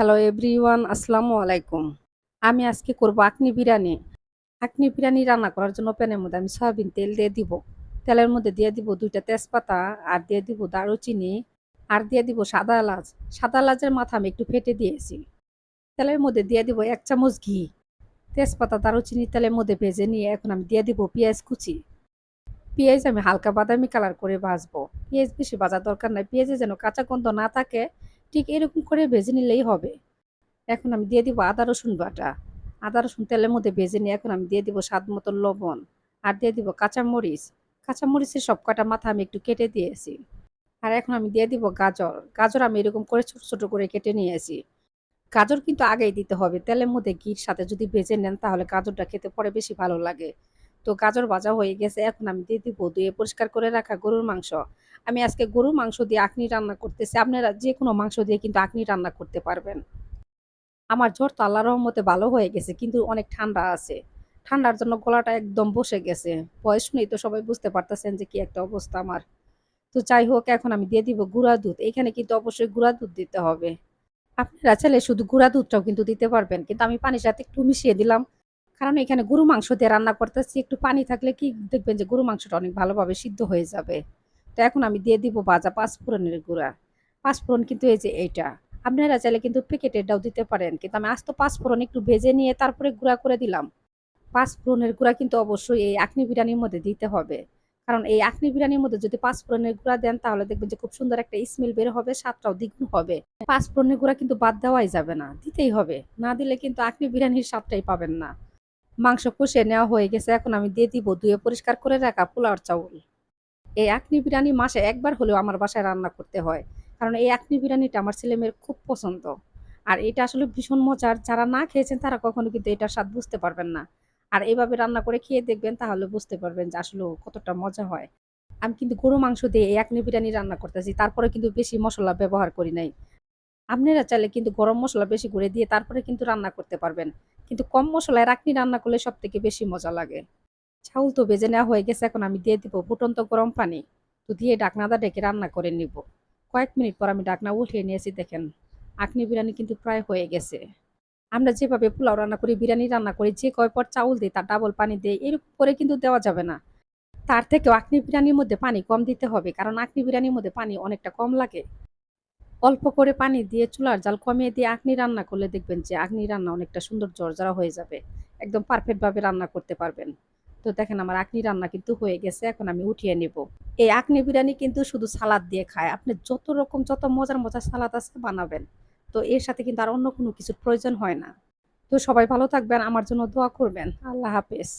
Hello everyone আসসালামু আলাইকুম আমি আজকে করব আকনি বিরিয়ানি। আকনি বিরিয়ানি রান্না করার জন্য প্যানের মধ্যে আমি সয়াবিন তেল দিয়ে দিব। তেলের মধ্যে দিয়ে দিব দুইটা তেজপাতা, আর দিয়ে দিব দারুচিনি, আর দিয়ে দিব সাদা এলাচ। সাদা এলাচের মাথা আমি একটু ফেটে দিয়েছি। তেলের মধ্যে দিয়ে দিব এক চামচ ঘি। তেজপাতা, দারুচিনি তেলের মধ্যে ভেজে নিয়ে এখন আমি দিয়ে দিব পেঁয়াজ কুচি। পেঁয়াজ আমি হালকা বাদামি কালার করে ভাজবো। পেঁয়াজ বেশি ভাজার দরকার নাই। পেঁয়াজে যেন কাঁচা গন্ধ না থাকে ঠিক এরকম করে ভেজে নিলেই হবে। এখন আমি দিয়ে দিব আদা রসুন বাটা। আদা রসুন তেলের মধ্যে ভেজে নিয়ে এখন আমি দিয়ে দিব স্বাদ মতো লবণ। আর দিয়ে দিব কাঁচামরিচ। কাঁচামরিচের সব কটা মাথা আমি একটু কেটে দিয়েছি। আর এখন আমি দিয়ে দিব গাজর। গাজর আমি এরকম করে ছোট ছোট করে কেটে নিয়েছি। গাজর কিন্তু আগেই দিতে হবে। তেলের মধ্যে ঘির সাথে যদি ভেজে নেন তাহলে গাজরটা খেতে পরে বেশি ভালো লাগে। তো গাজর ভাজা হয়ে গেছে। এখন আমি দিয়ে দিব ধুয়ে পরিষ্কার করে রাখা গরুর মাংস। আমি আজকে গরুর মাংস দিয়ে আকনি রান্না করতেছি। আপনারা যে কোনো মাংস দিয়ে কিন্তু আকনি রান্না করতে পারবেন। আমার জ্বর তো আল্লাহ রহমতে ভালো হয়ে গেছে, কিন্তু অনেক ঠান্ডা আছে। ঠান্ডার জন্য গলাটা একদম বসে গেছে। বয়স নেই তো সবাই বুঝতে পারতেছেন যে কি একটা অবস্থা আমার। তো যাই হোক, এখন আমি দিয়ে দিব গুঁড়া দুধ। এখানে কিন্তু অবশ্যই গুঁড়া দুধ দিতে হবে। আপনারা চাইলে শুধু গুঁড়া দুধটাও কিন্তু দিতে পারবেন, কিন্তু আমি পানির সাথে একটু মিশিয়ে দিলাম। কারণ এখানে গরু মাংস দিয়ে রান্না করতেছি, একটু পানি থাকলে কি দেখবেন যে গরু মাংসটা অনেক ভালোভাবে সিদ্ধ হয়ে যাবে। তো এখন আমি দিয়ে দিব ভাজা পাঁচফোড়নের গুঁড়া। পাঁচফোড়ন কিন্তু এই যে এইটা। আপনারা চাইলে কিন্তু প্যাকেটেরটাও দিতে পারেন, কিন্তু আমি আস্ত পাঁচফোড়ন একটু ভেজে নিয়ে তারপরে গুঁড়া করে দিলাম। পাঁচফোড়নের গুঁড়া কিন্তু অবশ্যই এই আখনি বিরিয়ানির মধ্যে দিতে হবে। কারণ এই আখনি বিরিয়ানির মধ্যে যদি পাঁচফোড়নের গুঁড়া দেন, তাহলে দেখবেন যে খুব সুন্দর একটা স্মেল বের হবে, স্বাদটাও দ্বিগুণ হবে। পাঁচফোড়নের গুঁড়া কিন্তু বাদ দেওয়াই যাবে না, দিতেই হবে। না দিলে কিন্তু আখনি বিরিয়ানির স্বাদটাই পাবেন না। মাংস কষিয়ে নেওয়া হয়ে গেছে। এখন আমি দিয়ে দিব, ধুয়ে পরিষ্কার করে রাখা পোলাওর চাউল। এই আখনি বিরিয়ানি মাসে একবার হলেও আমার বাসায় রান্না করতে হয়। কারণ এই আখনি বিরিয়ানিটা আমার ছেলেমেয়ের খুব পছন্দ। আর এটা আসলে ভীষণ মজার। যারা না খেয়েছেন, তারা কখনো কিন্তু এটার স্বাদ বুঝতে পারবেন না। আর এইভাবে রান্না করে খেয়ে দেখবেন, তাহলে বুঝতে পারবেন যে আসলে কতটা মজা হয়। আমি কিন্তু গরু মাংস দিয়ে এই আখনি বিরিয়ানি রান্না করতেছি। তারপরে কিন্তু বেশি মশলা ব্যবহার করি নাই। আপনারা চাইলে কিন্তু গরম মশলা বেশি করে দিয়ে তারপরে কিন্তু রান্না করতে পারবেন। কিন্তু কম মশলায় রাখনি রান্না করলে সব থেকে বেশি মজা লাগে। চাউল তো ভেজে নেওয়া হয়ে গেছে, এখন আমি দিয়ে দিব ফুটন্ত গরম পানি। তো দিয়ে ডাকনাদা ডেকে রান্না করে নিব। কয়েক মিনিট পর আমি ডাকনা উঠিয়ে নিয়েছি, দেখেন। আখনি বিরিয়ানি কিন্তু প্রায় হয়ে গেছে। আমরা যেভাবে পোলাও রান্না করি, বিরিয়ানি রান্না করি, যে কয় পর চাউল দিই তার ডাবল পানি দিই এরকম করে কিন্তু দেওয়া যাবে না। তার থেকেও আখনি বিরিয়ানির মধ্যে পানি কম দিতে হবে, কারণ আখনি বিরিয়ানির মধ্যে পানি অনেকটা কম লাগে। অল্প করে পানি দিয়ে চুলার জাল কমিয়ে দিয়ে আখনি রান্না করলে দেখবেন যে আখনি রান্না অনেকটা সুন্দর জর্জরা হয়ে যাবে। একদম পারফেক্টভাবে রান্না করতে পারবেন। তো দেখেন আমার আখনি রান্না কিন্তু হয়ে গেছে, এখন আমি উঠিয়ে নেব। এই আখনি বিরিয়ানি কিন্তু শুধু সালাদ দিয়ে খায়। আপনি যত রকম, যত মজার মজার সালাদ আছে বানাবেন, তো এর সাথে কিন্তু আর অন্য কোনো কিছুর প্রয়োজন হয় না। তো সবাই ভালো থাকবেন, আমার জন্য দোয়া করবেন। আল্লাহ হাফেজ।